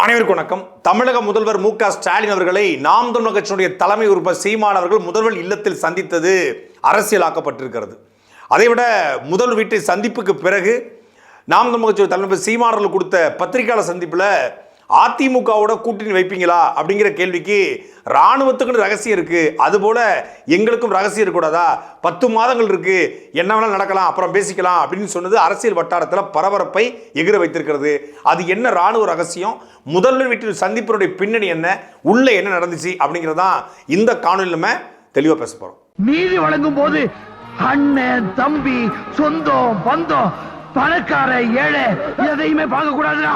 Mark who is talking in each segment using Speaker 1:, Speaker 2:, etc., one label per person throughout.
Speaker 1: அனைவருக்கும் வணக்கம். தமிழக முதல்வர் மு க ஸ்டாலின் அவர்களை நாம் தமிழர் கட்சியினுடைய தலைமை உறுப்பினர் சீமான் அவர்கள் முதல்வர் இல்லத்தில் சந்தித்தது அரசியலாக்கப்பட்டிருக்கிறது. அதைவிட முதல் வீட்டை சந்திப்புக்கு பிறகு நாம் தமிழர் கட்சியுடைய தலைமை சீமான் அவர்கள் கொடுத்த பத்திரிகையாளர் சந்திப்பில் அதிமுகவோட கூட்டணி வைப்பீங்களா அப்படிங்கிற கேள்விக்கு ராணுவத்துக்குன்னு ரகசியம் இருக்கு. அதுபோல எங்களுக்கும் ரகசியம் இருக்கக்கூடாதா? பத்து மாதங்கள் இருக்கு. என்ன வேணாலும் நடக்கலாம் அப்புறம் பேசிக்கலாம் அப்படின்னு சொன்னது அரசியல் வட்டாரத்தில் பரபரப்பை எகிர வைத்திருக்கிறது. அது என்ன ராணுவ ரகசியம்? முதல்வர் வீட்டில் சந்திப்பினுடைய பின்னணி என்ன? உள்ள என்ன நடந்துச்சு அப்படிங்கிறதான் இந்த காணொலி நம்ம தெளிவாக பேச போகிறோம்
Speaker 2: நீதி வழங்கும் போது அண்ணன் தம்பி சொந்தம் பந்தம் பணக்கார ஏழை எதையுமே பார்க்க கூடாதுடா.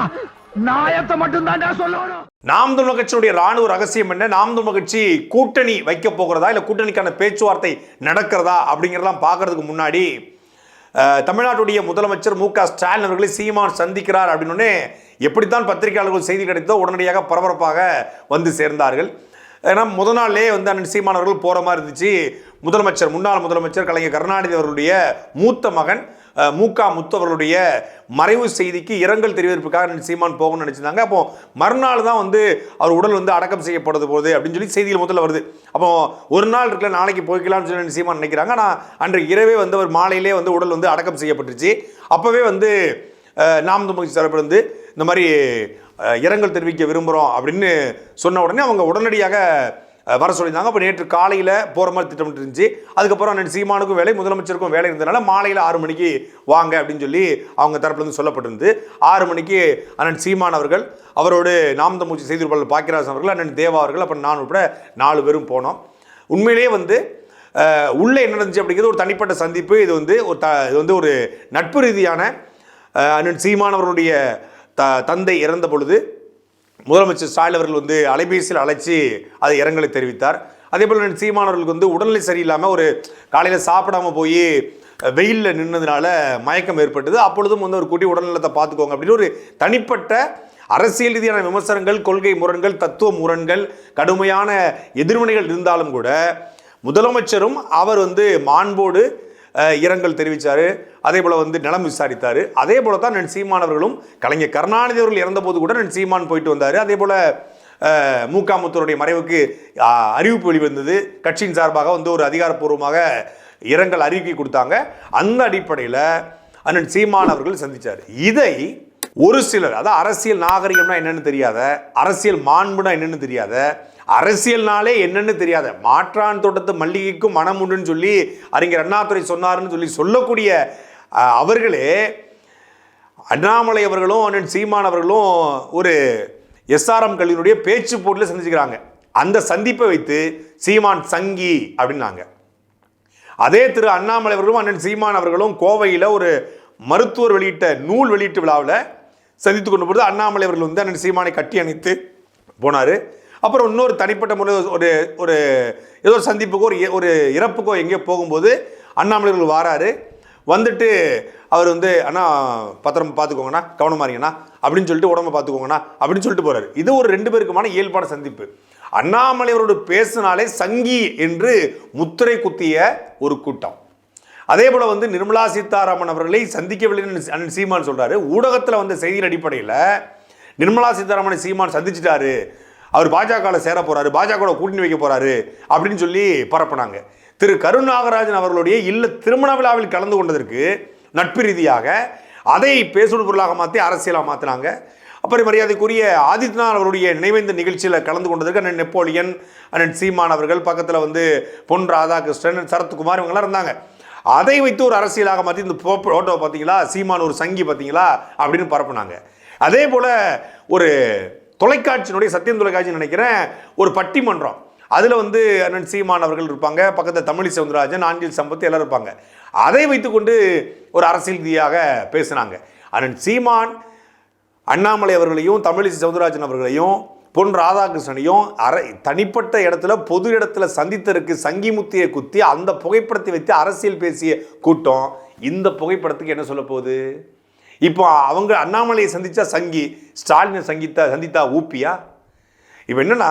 Speaker 2: நாயத்தை மட்டும் தான் சொல்லணும்.
Speaker 1: நாம் தமிழ் கட்சியுடைய ராணுவ ரகசியம் என்ன? நாம் தமிழ் கட்சி கூட்டணி வைக்க போகிறதா? இல்லை கூட்டணிக்கான பேச்சுவார்த்தை நடக்கிறதா? அப்படிங்கிறதெல்லாம் பார்க்கறதுக்கு முன்னாடி தமிழ்நாட்டுடைய முதலமைச்சர் மு க ஸ்டாலின் அவர்களை சீமான் சந்திக்கிறார் அப்படின்னு எப்படித்தான் பத்திரிகையாளர்கள் செய்தி கிடைத்தோ உடனடியாக பரபரப்பாக வந்து சேர்ந்தார்கள். ஏன்னா முத நாளே வந்து அண்ணன் சீமான் அவர்கள் போகிற மாதிரி இருந்துச்சு. முதலமைச்சர் முன்னாள் முதலமைச்சர் கலைஞர் கருணாநிதி அவர்களுடைய மூத்த மகன் மூக்கா மு க மறைவு செய்திக்கு இரங்கல் தெரிவிப்பதற்காக சீமான் போகணும்னு நினச்சிருந்தாங்க. அப்போ மறுநாள் தான் வந்து அவர் உடல் வந்து அடக்கம் செய்யப்படுது போகுது அப்படின்னு சொல்லி செய்திகள் முதல்ல வருது. அப்போ ஒரு நாள் இருக்கல நாளைக்கு போய்க்கலாம்னு சொல்லி சீமான் நினைக்கிறாங்க. ஆனால் அன்று இரவே வந்து அவர் மாலையிலே வந்து உடல் வந்து அடக்கம் செய்யப்பட்டுருச்சு. அப்போவே வந்து நாம் தமிழ் தரப்பு வந்து இந்த மாதிரி இரங்கல் தெரிவிக்க விரும்புகிறோம் அப்படின்னு சொன்ன உடனே அவங்க உடனடியாக வர சொல்லியிருந்தாங்க. அப்போ நேற்று காலையில் போகிற மாதிரி திட்டமிட்டு இருந்துச்சு. அதுக்கப்புறம் அண்ணன் சீமானுக்கும் வேலை முதலமைச்சருக்கும் வேலை இருந்ததுனால மாலையில் ஆறு மணிக்கு வாங்க அப்படின்னு சொல்லி அவங்க தரப்புலேருந்து சொல்லப்பட்டிருந்து ஆறு மணிக்கு அண்ணன் சீமான் அவர்கள் அவரோடு நாம் தமிழ் செய்திருப்பாளர் தொடர்பாளர் பாக்கியராஜன் அவர்கள் அண்ணன் தேவா அவர்கள் அப்புறம் நான் உட்பட நாலு பேரும் போனோம். உண்மையிலேயே வந்து உள்ளே என்ன நடந்துச்சு அப்படிங்கிறது ஒரு தனிப்பட்ட சந்திப்பு. இது வந்து ஒரு த இது வந்து ஒரு நட்பு ரீதியான அண்ணன் சீமான் த தந்தை இறந்த பொழுது முதலமைச்சர் ஸ்டாலின் அவர்கள் வந்து அலைபேசியில் அழைச்சி அதை இரங்கலை தெரிவித்தார். அதே போல் சீமானவர்களுக்கு வந்து உடல்நிலை சரியில்லாமல் ஒரு காலையில் சாப்பிடாம போய் வெயிலில் நின்னதுனால மயக்கம் ஏற்பட்டது. அப்பொழுதும் வந்து ஒரு கூட்டி உடல்நலத்தை பார்த்துக்கோங்க அப்படின்னு ஒரு தனிப்பட்ட அரசியல் ரீதியான விமர்சனங்கள் கொள்கை முரண்கள் தத்துவ முரண்கள் கடுமையான எதிர்வினைகள் இருந்தாலும் கூட முதலமைச்சரும் அவர் வந்து மாண்போடு இரங்கல் தெரிவித்தார் அதே போல் வந்து நிலம் விசாரித்தார். அதே போல தான் நன் சீமான் அவர்களும் கலைஞர் கருணாநிதி அவர்கள் இறந்தபோது கூட நன் சீமான் போயிட்டு வந்தார். அதே போல் மூக்காமுத்தருடைய மறைவுக்கு அறிவிப்பு வெளிவந்தது. கட்சியின் சார்பாக வந்து ஒரு அதிகாரப்பூர்வமாக இரங்கல் அறிக்கை கொடுத்தாங்க. அந்த அடிப்படையில் அண்ணன் சீமான் அவர்கள் சந்தித்தார் இதை ஒரு சிலர் அதாவது அரசியல் நாகரிகம்னா என்னென்னு தெரியாத அரசியல் மாண்புனா என்னென்னு தெரியாத அரசியல்னாலே என்னென்னு தெரியாத மாற்றான் தோட்டத்து மல்லிகைக்கும் மனம் உண்டுன்னு சொல்லி அறிஞர் அண்ணாதுரை சொன்னார்னு சொல்லி சொல்லக்கூடிய அவர்களே அண்ணாமலை அவர்களும் அண்ணன் சீமான் அவர்களும் ஒரு எஸ்ஆர்எம் கல்வியினுடைய பேச்சு போட்டியில் சந்திச்சுக்கிறாங்க. அந்த சந்திப்பை வைத்து சீமான் சங்கி அப்படின்னாங்க. அதே திரு அண்ணாமலை அவர்களும் அண்ணன் சீமான் அவர்களும் கோவையில் ஒரு மருத்துவர் வெளியிட்ட நூல் வெளியீட்டு விழாவில் சந்தித்து கொண்டு போது அண்ணாமலை அவர்கள் வந்து அண்ணன் சீமானை கட்டி அணைத்து போனார். அப்புறம் இன்னொரு தனிப்பட்ட முறை ஒரு ஒரு ஏதோ ஒரு சந்திப்புக்கோ ஒரு ஒரு இறப்புக்கோ எங்கேயோ போகும்போது அண்ணாமலை அவர்கள் வாராரு. வந்துட்டு அவர் வந்து அண்ணா பத்திரம் பார்த்துக்கோங்கண்ணா கவனமா இருங்கண்ணா அப்படின்னு சொல்லிட்டு உடம்ப பார்த்துக்கோங்கண்ணா அப்படின்னு சொல்லிட்டு போகிறார் இது ஒரு ரெண்டு பேருக்குமான இயல்பான சந்திப்பு. அண்ணாமலை அவரோடு பேசினாலே சங்கி என்று முத்திரை குத்திய ஒரு கூட்டம். அதே போல் வந்து நிர்மலா சீதாராமன் அவர்களை சந்திக்கவில்லைன்னு சீமான் சொல்கிறாரு ஊடகத்தில் வந்த செய்தியின் அடிப்படையில் நிர்மலா சீதாராமனை சீமான் சந்திச்சிட்டாரு. அவர் பாஜகவில் சேர போகிறாரு பாஜக கூட்டணி வைக்க போகிறாரு அப்படின்னு சொல்லி பரப்புனாங்க. திரு கருநாகராஜன் அவர்களுடைய இல்ல திருமண விழாவில் கலந்து கொண்டதற்கு நட்பு ரீதியாக அதை பேசுடு பொருளாக மாற்றி அரசியலாக மாற்றினாங்க அப்புறம் மரியாதைக்குரிய ஆதித்யநாத் அவருடைய நினைவேந்த நிகழ்ச்சியில் கலந்து கொண்டதற்கு அண்ணன் நெப்போலியன் அண்ணன் சீமான் அவர்கள் பக்கத்தில் வந்து பொன் ராதாகிருஷ்ணன் சரத்குமார் இவங்கெல்லாம் இருந்தாங்க. அதை வைத்து ஒரு அரசியலாக மாற்றி இந்த ஃபோட்டோ பார்த்தீங்களா சீமான் ஒரு சங்கி பார்த்தீங்களா அப்படின்னு பரப்புனாங்க. அதே போல் ஒரு தொலைக்காட்சியினுடைய சத்தியம் தொலைக்காட்சி நினைக்கிறேன் ஒரு பட்டிமன்றம். அதில் வந்து அண்ணன் சீமான் அவர்கள் இருப்பாங்க பக்கத்தில் தமிழி சவுந்தரராஜன் ஆங்கில் சம்பத் எல்லாரும் இருப்பாங்க. அதை வைத்துக்கொண்டு ஒரு அரசியல் ரீதியாக பேசினாங்க. அண்ணன் சீமான் அண்ணாமலை அவர்களையும் தமிழிசை சவுந்தரராஜன் அவர்களையும் பொன் ராதாகிருஷ்ணனையும் அரை தனிப்பட்ட இடத்துல பொது இடத்துல சந்தித்தருக்கு சங்கிமுத்தியை குத்தி அந்த புகைப்படத்தை வைத்து அரசியல் பேசிய கூட்டம் இந்த புகைப்படத்துக்கு என்ன சொல்ல போகுது? இப்போ அவங்க அண்ணாமலையை சந்தித்தா சங்கி ஸ்டாலினை சங்கித்தா சந்தித்தா ஊப்பியா? இப்போ என்னன்னா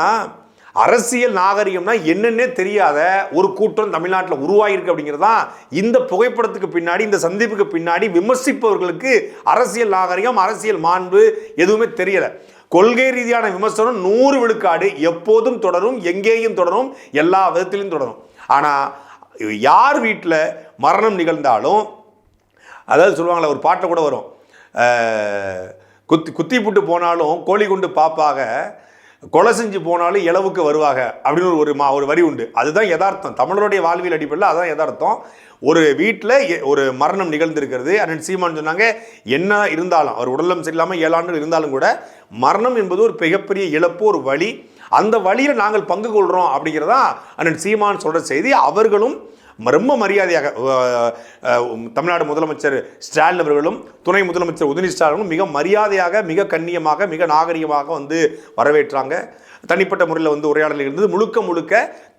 Speaker 1: அரசியல் நாகரிகம்னா என்னன்னே தெரியாத ஒரு கூட்டம் தமிழ்நாட்டில் உருவாகிருக்கு அப்படிங்கிறது தான் இந்த புகைப்படத்துக்கு பின்னாடி இந்த சந்திப்புக்கு பின்னாடி விமர்சிப்பவர்களுக்கு அரசியல் நாகரிகம் அரசியல் மாண்பு எதுவுமே தெரியலை. கொள்கை ரீதியான விமர்சனம் நூறு விழுக்காடு எப்போதும் தொடரும் எங்கேயும் தொடரும் எல்லா விதத்திலும் தொடரும். ஆனால் யார் வீட்டில் மரணம் நிகழ்ந்தாலும் அதாவது சொல்லுவாங்களே ஒரு பாட்டில் கூட வரும். குத்தி குத்தி புட்டு போனாலும் கோழி குண்டு பாப்பாக கொலை செஞ்சு போனாலும் இளவுக்கு வருவாங்க அப்படின்னு ஒரு மா ஒரு வரி உண்டு. அதுதான் யதார்த்தம். தமிழருடைய வாழ்வியல் அடிப்படையில் அதான் யதார்த்தம். ஒரு வீட்டில் ஒரு மரணம் நிகழ்ந்திருக்கிறது. அண்ணன் சீமான் சொன்னாங்க என்ன இருந்தாலும் அவர் உடலம் சரியில்லாமல் ஏழு ஆண்டுகள் இருந்தாலும் கூட மரணம் என்பது ஒரு மிகப்பெரிய இழப்பு ஒரு வழி. அந்த வழியில் நாங்கள் பங்கு கொள்கிறோம் அப்படிங்கிறதா அண்ணன் சீமான் சொல்கிற செய்தி. அவர்களும் ரொம்ப மரியாதையாக தமிழ்நாடு முதலமைச்சர் ஸ்டாலின் அவர்களும் துணை முதலமைச்சர் உதயநிதி ஸ்டாலினும் மிக மரியாதையாக மிக கண்ணியமாக மிக நாகரிகமாக வந்து வரவேற்றாங்க. தனிப்பட்ட முறையில் வந்து உரையாடல் இருந்தது முழுக்க முழுக்க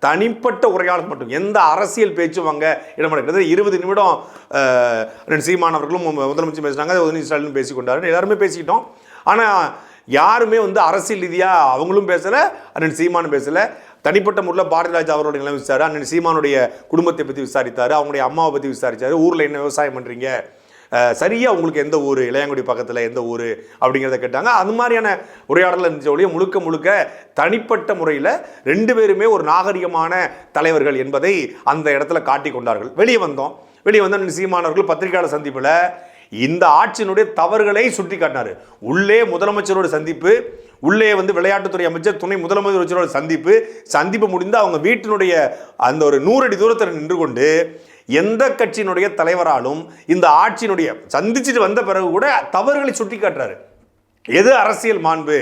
Speaker 1: தனிப்பட்ட உரையாடல் மட்டும். எந்த அரசியல் பேச்சும் அங்கே இடம்பெறுகிறது இருபது நிமிடம் ரெண்டு சீமான் அவர்களும் முதலமைச்சர் பேசினாங்க. உதயநிதி ஸ்டாலின் பேசிக்கொண்டாரு. எல்லாருமே பேசிக்கிட்டோம். ஆனால் யாருமே வந்து அரசியல் ரீதியாக அவங்களும் பேசலை அண்ணன் சீமானும் பேசலை. தனிப்பட்ட முறையில் பாரதிராஜா அவரோட நிலம் விசாரி அண்ணன் சீமானுடைய குடும்பத்தை பற்றி விசாரித்தார் அவங்களுடைய அம்மாவை பற்றி விசாரித்தார் ஊரில் என்ன விவசாயம் பண்ணுறீங்க சரியாக உங்களுக்கு எந்த ஊர்? இளையாங்குடி பக்கத்தில் எந்த ஊர்? அப்படிங்கிறத கேட்டாங்க. அது மாதிரியான உரையாடல் இருந்துச்சு ஒழிய முழுக்க முழுக்க தனிப்பட்ட முறையில் ரெண்டு பேருமே ஒரு நாகரிகமான தலைவர்கள் என்பதை அந்த இடத்துல காட்டி கொண்டார்கள். வெளியே வந்தோம். வெளியே வந்து சீமானவர்கள் பத்திரிகையாளர் சந்திப்பில் இந்த ஆட்சியினுடைய தவறுகளை சுட்டி காட்டினார் உள்ளே முதலமைச்சரோட சந்திப்பு உள்ளே வந்து விளையாட்டுத்துறை அமைச்சர் துணை முதலமைச்சரோட சந்திப்பு. சந்திப்பு முடிந்து அவங்க வீட்டினுடைய அந்த ஒரு நூறடி தூரத்தில் நின்று கொண்டு எந்த கட்சியினுடைய தலைவராலும் இந்த ஆட்சியினுடைய சந்திச்சுட்டு வந்த பிறகு கூட தவறுகளை சுட்டி காட்டுறாரு எது அரசியல் மாண்பு?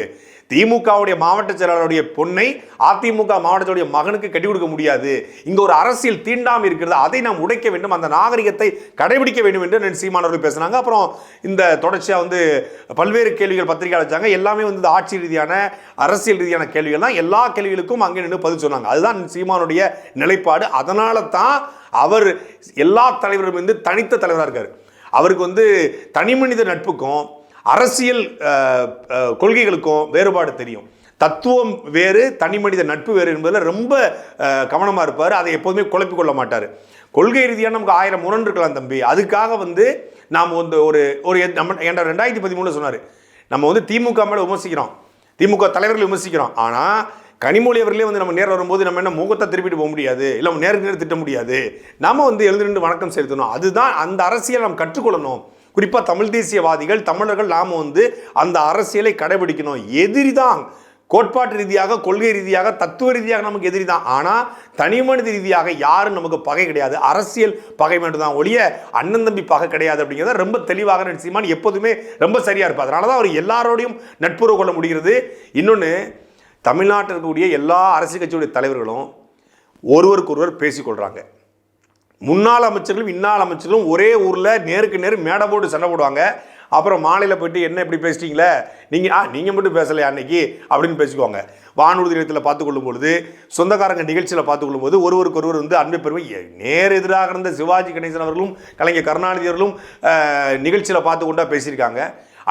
Speaker 1: திமுகவுடைய மாவட்ட செயலாளருடைய பொண்ணை அதிமுக மாவட்டத்துடைய மகனுக்கு கட்டி கொடுக்க முடியாது. இங்க ஒரு அரசியல் தீண்டாம இருக்கிறது. அதை நாம் உடைக்க வேண்டும். அந்த நாகரிகத்தை கடைபிடிக்க வேண்டும் என்று நென் சீமானவர்கள் பேசினாங்க. அப்புறம் இந்த தொடர்ச்சியா வந்து பல்வேறு கேள்விகள் பத்திரிகை அழைச்சாங்க எல்லாமே வந்து ஆட்சி ரீதியான அரசியல் ரீதியான கேள்விகள் தான். எல்லா கேள்விகளுக்கும் அங்கே நின்று பதில் சொன்னாங்க. அதுதான் சீமானுடைய நிலைப்பாடு. அதனால தான் அவர் எல்லா தலைவரும் வந்து தனித்த தலைவராக இருக்கார். அவருக்கு வந்து தனிமனித நட்புக்கும் அரசியல் கொள்கைகளுக்கும் வேறுபாடு தெரியும். தத்துவம் வேறு தனி மனித நட்பு வேறு என்பதில் ரொம்ப கவனமாக இருப்பார். அதை எப்போதுமே குழப்பிக்கொள்ள மாட்டார். கொள்கை ரீதியாக நமக்கு ஆயிரம் முரண் இருக்கலாம் தம்பி. அதுக்காக வந்து நாம் வந்து ஒரு ஒரு நம்ம என்ற ரெண்டாயிரத்தி பதிமூணில் சொன்னார். நம்ம வந்து திமுக மேலே விமர்சிக்கிறோம். திமுக தலைவர்களை விமர்சிக்கிறோம். ஆனால் கனிமொழி அவர்களே வந்து நம்ம நேரம் வரும்போது நம்ம என்ன முகத்தை திருப்பிட்டு போக முடியாது? இல்லை நம்ம நேருக்கு நேரம் திட்ட முடியாது? நாம் வந்து எழுந்து நின்று வணக்கம் செலுத்தணும். அதுதான் அந்த அரசியல் நாம் கற்றுக்கொள்ளணும். குறிப்பாக தமிழ் தேசியவாதிகள் தமிழர்கள் நாம் வந்து அந்த அரசியலை கடைபிடிக்கணும். எதிரி தான் கோட்பாட்டு ரீதியாக கொள்கை ரீதியாக தத்துவ ரீதியாக நமக்கு எதிரி தான் ஆனால் தனி மனித ரீதியாக யாரும் நமக்கு பகை கிடையாது. அரசியல் பகை மட்டும் தான் ஒழிய அண்ணன் தம்பி பகை கிடையாது அப்படிங்கிறத ரொம்ப தெளிவாக நடிச்சு எப்போதுமே ரொம்ப சரியாக இருப்பார். அதனால தான் அவர் எல்லாரோடையும் நட்புறவு கொள்ள முடிகிறது. இன்னொன்று தமிழ்நாட்டில் இருக்கக்கூடிய எல்லா அரசியல் கட்சியுடைய தலைவர்களும் ஒருவருக்கொருவர் பேசிக்கொள்கிறாங்க முன்னாள் அமைச்சர்களும் இன்னாள் அமைச்சர்களும் ஒரே ஊரில் நேருக்கு நேர் மேடை போட்டு சண்டை போடுவாங்க. அப்புறம் மாலையில் போயிட்டு என்ன இப்படி பேசிட்டீங்களே? நீங்கள் ஆ நீங்கள் மட்டும் பேசலையா அன்னைக்கு? அப்படின்னு பேசிக்குவாங்க. வானூர்தி நிலையத்தில் பார்த்துக்கொள்ளும் பொழுது சொந்தக்காரங்க நிகழ்ச்சியில் பார்த்துக்கொள்ளும் போது ஒருவருக்கு ஒருவர் வந்து அன்பை பெருமை நேர் எதிராக இருந்த சிவாஜி கணேசன் அவர்களும் கலைஞர் கருணாநிதி அவர்களும் நிகழ்ச்சியில் பார்த்து கொண்டா பேசியிருக்காங்க.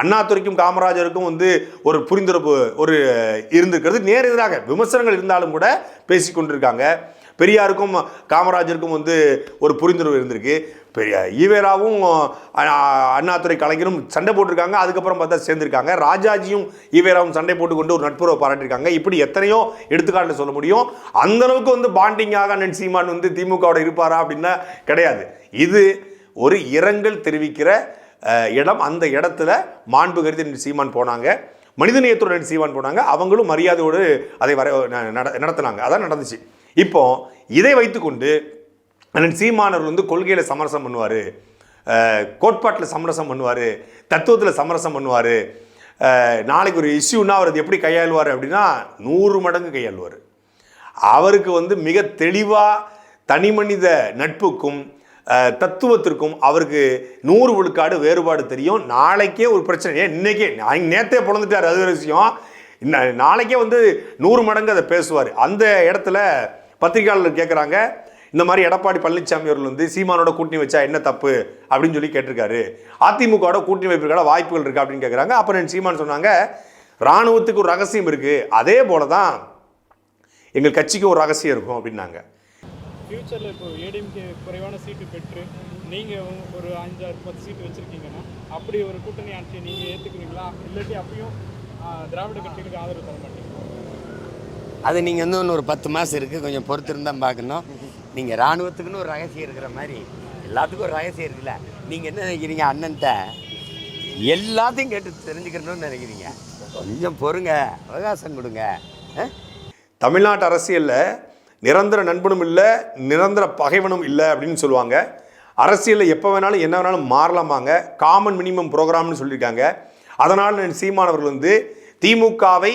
Speaker 1: அண்ணாதுரைக்கும் காமராஜருக்கும் வந்து ஒரு புரிந்துணர்வு ஒரு இருந்திருக்கிறது. நேர் எதிராக விமர்சனங்கள் இருந்தாலும் கூட பேசி கொண்டிருக்காங்க பெரியாருக்கும் காமராஜருக்கும் வந்து ஒரு புரிந்துணர்வு இருந்திருக்கு. பெரிய ஈவேராவும் அண்ணாதுரை கலைஞரும் சண்டை போட்டிருக்காங்க. அதுக்கப்புறம் பார்த்தா சேர்ந்திருக்காங்க. ராஜாஜியும் ஈவேராவும் சண்டை போட்டுக்கொண்டு ஒரு நட்புறவை பாராட்டியிருக்காங்க. இப்படி எத்தனையோ எடுத்துக்காட்டு சொல்ல முடியும். அந்த அளவுக்கு வந்து பாண்டிங்காக அண்ணன் சீமான் வந்து திமுகவோட இருப்பாரா அப்படின்னா கிடையாது. இது ஒரு இரங்கல் தெரிவிக்கிற இடம். அந்த இடத்துல மாண்பு கருதி சீமான் போனாங்க. மனிதநேயத்துடன் சீமான் போனாங்க. அவங்களும் மரியாதையோடு அதை வர ந- நட- அதான் நடந்துச்சு. இப்போ இதை வைத்துக்கொண்டு அண்ணன் சீமானவர் வந்து கொள்கையில் சமரசம் பண்ணுவார். கோட்பாட்டில் சமரசம் பண்ணுவார். தத்துவத்தில் சமரசம் பண்ணுவார். நாளைக்கு ஒரு இஷ்யூன்னா அவர் அதை எப்படி கையாளுவார் அப்படின்னா நூறு மடங்கு கையாளுவார். அவருக்கு வந்து மிக தெளிவாக தனி மனித நட்புக்கும் தத்துவத்திற்கும் அவருக்கு நூறு விழுக்காடு வேறுபாடு தெரியும். நாளைக்கே ஒரு பிரச்சனை. ஏன் இன்னைக்கே? நேற்றே நேத்தே பிறந்துட்டார் அது ஒரு விஷயம். நாளைக்கே வந்து நூறு மடங்கு அதை பேசுவார். அந்த இடத்துல பத்திரிகையாளர் கேட்குறாங்க இந்த மாதிரி எடப்பாடி பழனிசாமி அவர்கள் வந்து சீமானோட கூட்டணி வச்சா என்ன தப்பு அப்படின்னு சொல்லி கேட்டிருக்காரு. அதிமுகவோட கூட்டணி வைப்பிற்கான வாய்ப்புகள் இருக்கா அப்படின்னு கேட்குறாங்க அப்புறம் சீமான் சொன்னாங்க ராணுவத்துக்கு ஒரு ரகசியம் இருக்குது அதே போல தான் எங்கள் கட்சிக்கு ஒரு ரகசியம் இருக்கும் அப்படின்னாங்க.
Speaker 3: ஃப்யூச்சரில் இப்போ ஏடிஎம்கே குறைவான சீட்டு பெற்று நீங்கள் ஒரு அஞ்சாறு பத்து சீட்டு வச்சுருக்கீங்கன்னா அப்படி ஒரு கூட்டணி ஆட்சியை நீங்கள் ஏற்றுக்குவீங்களா இல்லாட்டி அப்பயும் திராவிட கட்சிகளுக்கு ஆதரவு தர மாட்டீங்க
Speaker 4: அது நீங்கள் வந்து இன்னும் ஒரு பத்து மாதம் இருக்குது கொஞ்சம் பொறுத்திருந்தான் பார்க்கணும். நீங்கள் இராணுவத்துக்குன்னு ஒரு ரகசியம் இருக்கிற மாதிரி எல்லாத்துக்கும் ஒரு ரகசியம் இருக்குல்ல. நீங்கள் என்ன நினைக்கிறீங்க அண்ணன்ட்ட? எல்லாத்தையும் கேட்டு தெரிஞ்சுக்கணும்னு நினைக்கிறீங்க. கொஞ்சம் பொறுங்க. அவகாசம் கொடுங்க.
Speaker 1: தமிழ்நாட்டு அரசியலில் நிரந்தர நண்பனும் இல்லை நிரந்தர பகைவனும் இல்லை அப்படின்னு சொல்லுவாங்க. அரசியலில் எப்போ வேணாலும் என்ன வேணாலும் மாறலாமாங்க. காமன் மினிமம் ப்ரோக்ராம்னு சொல்லியிருக்காங்க அதனால் சீமானவர்கள் வந்து திமுகவை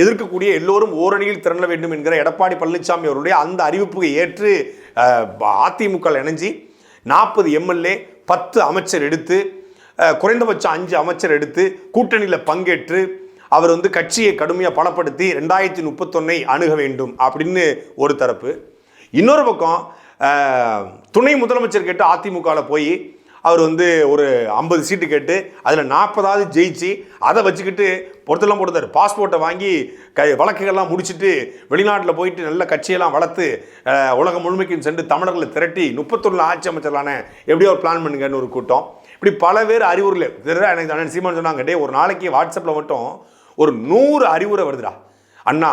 Speaker 1: எதிர்க்கக்கூடிய எல்லோரும் ஓரணியில் திரள வேண்டும் என்கிற எடப்பாடி பழனிசாமி அவருடைய அந்த அறிவிப்புக்கு ஏற்று அதிமுக இணைஞ்சி நாற்பது எம்எல்ஏ பத்து அமைச்சர் எடுத்து குறைந்தபட்சம் அஞ்சு அமைச்சர் எடுத்து கூட்டணியில் பங்கேற்று அவர் வந்து கட்சியை கடுமையாக பலப்படுத்தி ரெண்டாயிரத்தி முப்பத்தொன்னை அணுக வேண்டும் அப்படின்னு ஒரு தரப்பு. இன்னொரு பக்கம் துணை முதலமைச்சர் கேட்டு அதிமுகவில் போய் அவர் வந்து ஒரு ஐம்பது சீட்டு கேட்டு அதில் நாற்பதாவது ஜெயிச்சு அதை வச்சுக்கிட்டு பொறுத்தெல்லாம் போடுறாரு பாஸ்போர்ட்டை வாங்கி க வழக்குகள்லாம் முடிச்சுட்டு வெளிநாட்டில் போயிட்டு நல்ல கட்சியெல்லாம் வளர்த்து உலகம் முழுமைக்கும் சென்று தமிழர்களை திரட்டி முப்பத்தொன்னு ஆட்சி அமைச்சர்லான எப்படியோ ஒரு பிளான் பண்ணுங்கன்னு ஒரு கூட்டம். இப்படி பல பேர் அறிவுரில் எனக்கு அண்ணன் சீமான் சொன்னாங்க டே ஒரு நாளைக்கு வாட்ஸ்அப்பில் மட்டும் ஒரு நூறு அறிவுரை வருதுடா. அண்ணா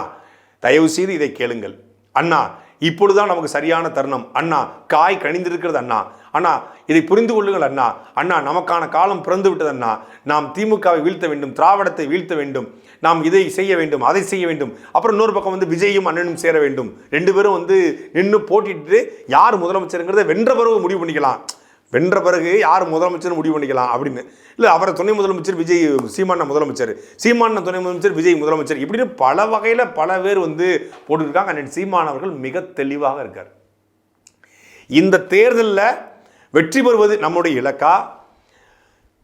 Speaker 1: தயவு செய்து இதை கேளுங்கள். அண்ணா இப்பொழுதுதான் நமக்கு சரியான தருணம். அண்ணா காய் கணிந்திருக்கிறது அண்ணா. அண்ணா இதை புரிந்து கொள்ளுங்கள் அண்ணா. அண்ணா நமக்கான காலம் பிறந்து விட்டது அண்ணா. நாம் திமுகவை வீழ்த்த வேண்டும் திராவிடத்தை வீழ்த்த வேண்டும். நாம் இதை செய்ய வேண்டும் அதை செய்ய வேண்டும். அப்புறம் இன்னொரு பக்கம் வந்து விஜயும் அண்ணனும் சேர வேண்டும். ரெண்டு பேரும் வந்து நின்று போட்டிட்டு யார் முதலமைச்சருங்கிறத வென்ற பிறகு முடிவு பண்ணிக்கலாம். வென்ற பிறகு யார் முதலமைச்சர் முடிவு பண்ணிக்கலாம் அப்படின்னு. இல்லை அவரை துணை முதலமைச்சர் விஜய் சீமான முதலமைச்சர். சீமான துணை முதலமைச்சர் விஜய் முதலமைச்சர். இப்படின்னு பல வகையில் பல பேர் வந்து போட்டுருக்காங்க. அண்ணன் சீமான் அவர்கள் மிக தெளிவாக இருக்கார். இந்த தேர்தலில் வெற்றி பெறுவது நம்முடைய இலக்கா?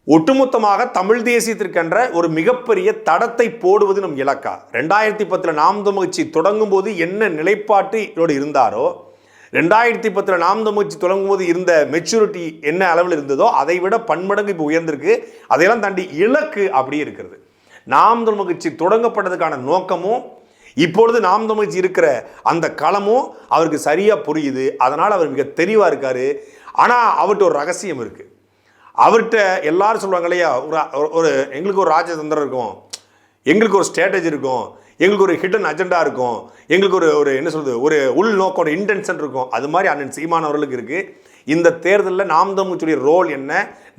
Speaker 1: ஒட்டுமொத்தமாக தமிழ் தேசியத்திற்கென்ற ஒரு மிகப்பெரிய தடத்தை போடுவது நம் இலக்கா. ரெண்டாயிரத்தி பத்தில் நாம் தமிழ்ச்சி தொடங்கும் போது என்ன நிலைப்பாட்டு இருந்தாரோ ரெண்டாயிரத்தி பத்தில் நாம் தமிழ்ச்சி தொடங்கும் போது இருந்த மெச்சூரிட்டி என்ன அளவில் இருந்ததோ அதை விட பன்மடங்கு இப்போ உயர்ந்திருக்கு. அதையெல்லாம் தாண்டி இலக்கு அப்படியே இருக்கிறது. நாம் தமிழ் தொடங்கப்பட்டதுக்கான நோக்கமும் இப்பொழுது நாம் தமிழ்ச்சி இருக்கிற அந்த களமும் அவருக்கு சரியாக புரியுது. அதனால் அவர் மிக தெளிவாக இருக்கார். ஆனால் அவர்கிட்ட ஒரு ரகசியம் இருக்குது அவர்கிட்ட எல்லாரும் சொல்லுவாங்க இல்லையா ஒரு ஒரு- எங்களுக்கு ஒரு ராஜதந்திரம் இருக்கும். எங்களுக்கு ஒரு ஸ்ட்ராட்டஜி இருக்கும். எங்களுக்கு ஒரு ஹிடன் அஜெண்டா இருக்கும். எங்களுக்கு ஒரு ஒரு என்ன சொல்கிறது ஒரு உள் நோக்கம் இன்டென்ஷன் இருக்கும். அது மாதிரி அண்ணன் சீமானவர்களுக்கு இருக்குது இந்த தேர்தலில் நாம் தமிழ்ச்சியுடைய ரோல் என்ன?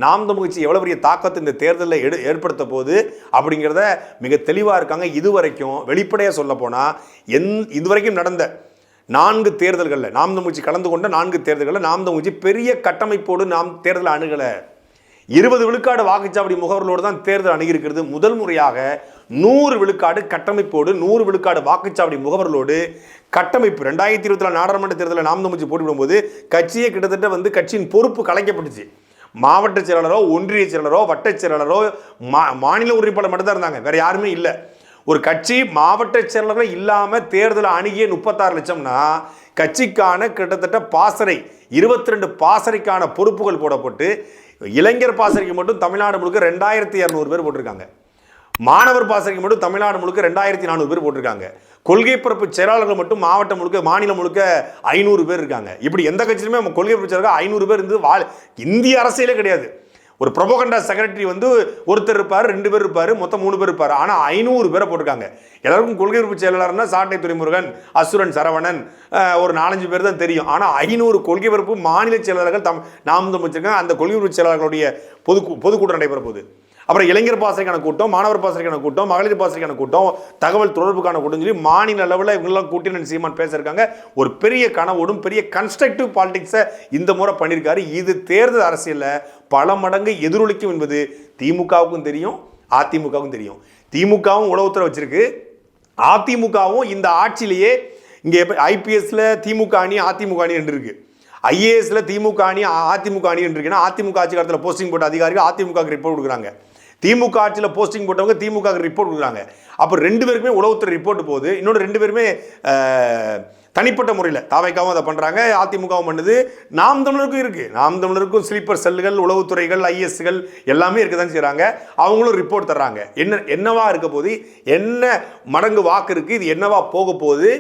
Speaker 1: நாம் தமிழ்ச்சி எவ்வளோ பெரிய தாக்கத்தை இந்த தேர்தலில் எடு ஏற்படுத்த போது அப்படிங்கிறத மிக தெளிவாக இருக்காங்க இதுவரைக்கும். வெளிப்படையாக சொல்ல போனால் எந் இதுவரைக்கும் நடந்த நான்கு தேர்தல்களில் நாம் தமிழ்ச்சி கலந்து கொண்ட நான்கு தேர்தல்களில் நாம் தமிழ்ச்சி பெரிய கட்டமைப்போடு நாம் தேர்தலை அணுகலை. இருபது விழுக்காடு வாக்குச்சாவடி முகவர்களோடு தான் தேர்தல் அணுகியிருக்கிறது. முதல் முறையாக நூறு விழுக்காடு கட்டமைப்போடு நூறு விழுக்காடு வாக்குச்சாவடி முகவர்களோடு கட்டமைப்பு. ரெண்டாயிரத்தி இருபத்தி நாலு நாடாளுமன்ற தேர்தலில் நாம் தமிழ்ச்சி போட்டிவிடும்போது கட்சியே கிட்டத்தட்ட வந்து கட்சியின் பொறுப்பு கலைக்கப்பட்டுச்சு. மாவட்ட செயலாளரோ ஒன்றிய செயலாளரோ வட்டச் செயலாளரோ மா மாநில உறுப்பினர் மட்டும்தான் இருந்தாங்க. வேற யாருமே இல்லை. ஒரு கட்சி மாவட்ட செயலாளர்கள் இல்லாமல் தேர்தலை அணுகிய முப்பத்தாறு லட்சம்னா கட்சிக்கான கிட்டத்தட்ட பாசறை இருபத்தி ரெண்டு பாசறைக்கான பொறுப்புகள் போடப்பட்டு இளைஞர் பாசறைக்கு மட்டும் தமிழ்நாடு முழுக்க ரெண்டாயிரத்தி இரநூறு பேர் போட்டிருக்காங்க. மாணவர் பாசறைக்கு மட்டும் தமிழ்நாடு முழுக்க ரெண்டாயிரத்தி நானூறு பேர் போட்டிருக்காங்க. கொள்கை பரப்பு செயலாளர்கள் மட்டும் மாவட்டம் முழுக்க மாநிலம் முழுக்க ஐநூறு பேர் இருக்காங்க. இப்படி எந்த கட்சியிலுமே நம்ம கொள்கை பரப்பு செயலாளர்கள் ஐநூறு பேர் இருந்து வாழ் இந்திய அரசியலே கிடையாது. ஒரு ப்ரொபோகண்டா செக்ரட்டரி வந்து ஒருத்தர் இருப்பார் ரெண்டு பேர் இருப்பார் மொத்தம் மூணு பேர் இருப்பார். ஆனால் ஐநூறு பேரை போட்டிருக்காங்க. எல்லாருக்கும் கொள்கை உறுப்பு செயலாளர்னா சாட்டை துறைமுருகன் அசுரன் சரவணன் ஒரு நாலஞ்சு பேர் தான் தெரியும். ஆனால் ஐநூறு கொள்கை பரப்பு மாநில செயலாளர்கள் தம் நாம் வச்சிருக்காங்க. அந்த கொள்கை உறுப்பு செயலாளர்களுடைய பொது பொதுக்கூட்டம் நடைபெற போகுது. அப்புறம் இளைஞர் பாசறைக்கான கூட்டம் மாணவர் பாசறைக்கான கூட்டம் மகளிர் பாசறைக்கான கூட்டம் தகவல் தொடர்புக்கான கூட்டம் சொல்லி மாநில அளவில் இவங்கெல்லாம் கூட்டினு சீமான் பேசியிருக்காங்க. ஒரு பெரிய கனவோடும் பெரிய கன்ஸ்ட்ரக்டிவ் பாலிடிக்ஸை இந்த முறை பண்ணியிருக்காரு. இது தேர்தல் அரசியலில் பல மடங்கு எதிரொலிக்கும் என்பது திமுகவுக்கும் தெரியும் அதிமுகவுக்கும் தெரியும். திமுகவும் உளவுத்துறை வச்சிருக்கு. அதிமுகவும் இந்த ஆட்சியிலேயே இங்கே ஐபிஎஸ்ல திமுக அணி அதிமுக அணி என்று இருக்கு. ஐஏஎஸ்ல திமுக அணி அதிமுக அணி என்று இருக்குன்னா அதிமுக ஆட்சி காலத்தில் போஸ்டிங் போட்ட அதிகாரிகள் அதிமுக ரிப்போர்ட் கொடுக்குறாங்க. திமுக ஆட்சியில் போஸ்டிங் போட்டவங்க திமுக ரிப்போர்ட் கொடுக்குறாங்க. அப்போ ரெண்டு பேருக்குமே உளவுத்துறை ரிப்போர்ட் போகுது. இன்னொன்று ரெண்டு பேருமே தனிப்பட்ட முறையில் தாவைக்காவும் அதை பண்ணுறாங்க அதிமுகவும் பண்ணுது. நாம் தமிழருக்கும் இருக்குது நாம் தமிழருக்கும் ஸ்லீப்பர் செல்லுகள் உளவுத்துறைகள் ஐஎஸ்கள் எல்லாமே இருக்க தான் செய்கிறாங்க அவங்களும் ரிப்போர்ட் தர்றாங்க. என்ன என்னவா இருக்க போகுது? என்ன மடங்கு வாக்கு இருக்குது இது என்னவா போக போகுது?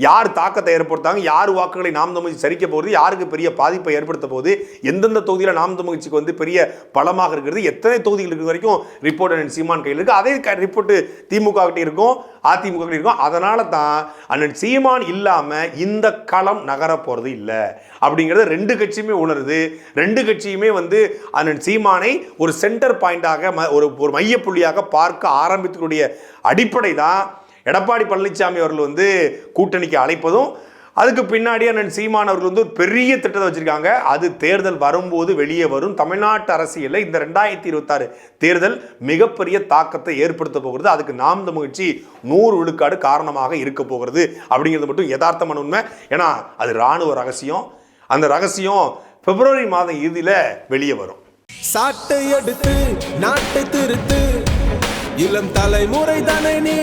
Speaker 1: யார் தாக்கத்தை ஏற்படுத்தாங்க யார் வாக்குகளை நாம் தமிழ்ச்சி சரிக்க போகுது யாருக்கு பெரிய பாதிப்பை ஏற்படுத்த போகுது எந்தெந்த தொகுதியில் நாம் தமிழ்ச்சிக்கு வந்து பெரிய பலமாக இருக்கிறது எத்தனை தொகுதிகள் இருக்கிற வரைக்கும் ரிப்போர்ட் அண்ணன் சீமான் கையில் இருக்குது அதே ரிப்போர்ட்டு திமுக கிட்டே இருக்கும் அதிமுக கிட்ட இருக்கும். அதனால தான் அண்ணன் சீமான் இல்லாமல் இந்த களம் நகர போகிறது இல்லை. அப்படிங்கிறத ரெண்டு கட்சியுமே உணருது. ரெண்டு கட்சியுமே வந்து அண்ணன் சீமானை ஒரு சென்டர் பாயிண்டாக ம- ஒரு ஒரு மையப்புள்ளியாக பார்க்க ஆரம்பித்துக்கூடிய அடிப்படை தான் எடப்பாடி பழனிசாமி அவர்கள் வந்து கூட்டணிக்கு அழைப்பதும் அதுக்கு பின்னாடி அண்ணன் சீமான் அவர்கள் வந்து ஒரு பெரிய திட்டத்தை வச்சுருக்காங்க. அது தேர்தல் வரும்போது வெளியே வரும். தமிழ்நாட்டு அரசியலில் இந்த ரெண்டாயிரத்தி இருபத்தாறு தேர்தல் மிகப்பெரிய தாக்கத்தை ஏற்படுத்த போகிறது. அதுக்கு நாம் முயற்சி நூறு விழுக்காடு காரணமாக இருக்க போகிறது அப்படிங்கிறது மட்டும் யதார்த்தமான உண்மை. ஏன்னா அது இராணுவ ரகசியம். அந்த ரகசியம் பிப்ரவரி மாதம் இறுதியில் வெளியே வரும்.
Speaker 5: சாட்டை எடுத்து நாட்டை திருத்து. இளம் தலைமுறை தானே நீ